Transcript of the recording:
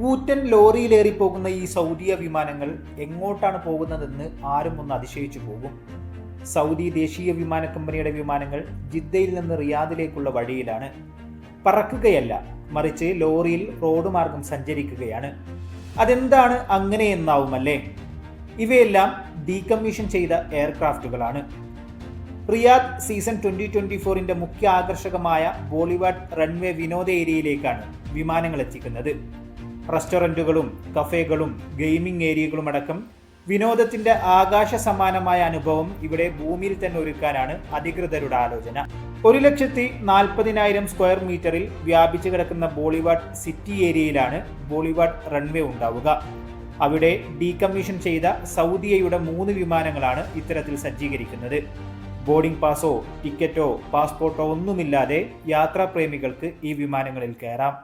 കൂറ്റൻ ലോറിയിലേറി പോകുന്ന ഈ സൗദിയ വിമാനങ്ങൾ എങ്ങോട്ടാണ് പോകുന്നതെന്ന് ആരും ഒന്ന് അതിശയിച്ചു പോകും. സൗദി ദേശീയ വിമാന കമ്പനിയുടെ വിമാനങ്ങൾ ജിദ്ദയിൽ നിന്ന് റിയാദിലേക്കുള്ള വഴിയിലാണ്. പറക്കുകയല്ല മറിച്ച് ലോറിയിൽ റോഡ് മാർഗം സഞ്ചരിക്കുകയാണ്. അതെന്താണ് അങ്ങനെ അങ്ങനെയെന്നാവുമല്ലേ ഇവയെല്ലാം ഡീകമ്മീഷൻ ചെയ്ത എയർക്രാഫ്റ്റുകളാണ്. റിയാദ് സീസൺ ട്വന്റി ട്വന്റി ഫോറിന്റെ മുഖ്യ ആകർഷകമായ ബോളിവുഡ് റൺവേ വിനോദ ഏരിയയിലേക്കാണ് വിമാനങ്ങൾ എത്തിക്കുന്നത്. റെസ്റ്റോറന്റുകളും കഫേകളും ഗെയിമിംഗ് ഏരിയകളും അടക്കം വിനോദത്തിന്റെ ആകാശ സമാനമായ അനുഭവം ഇവിടെ ഭൂമിയിൽ തന്നെ ഒരുക്കാനാണ് അധികൃതരുടെ ആലോചന. ഒരു ലക്ഷത്തി നാൽപ്പതിനായിരം സ്ക്വയർ മീറ്ററിൽ വ്യാപിച്ചു കിടക്കുന്ന ബോളിവുഡ് സിറ്റി ഏരിയയിലാണ് ബോളിവുഡ് റൺവേ ഉണ്ടാവുക. അവിടെ ഡീകമ്മീഷൻ ചെയ്ത സൗദിയയുടെ മൂന്ന് വിമാനങ്ങളാണ് ഇത്തരത്തിൽ സജ്ജീകരിക്കുന്നത്. ബോർഡിംഗ് പാസോ ടിക്കറ്റോ പാസ്പോർട്ടോ ഒന്നുമില്ലാതെ യാത്രാപ്രേമികൾക്ക് ഈ വിമാനങ്ങളിൽ കയറാം.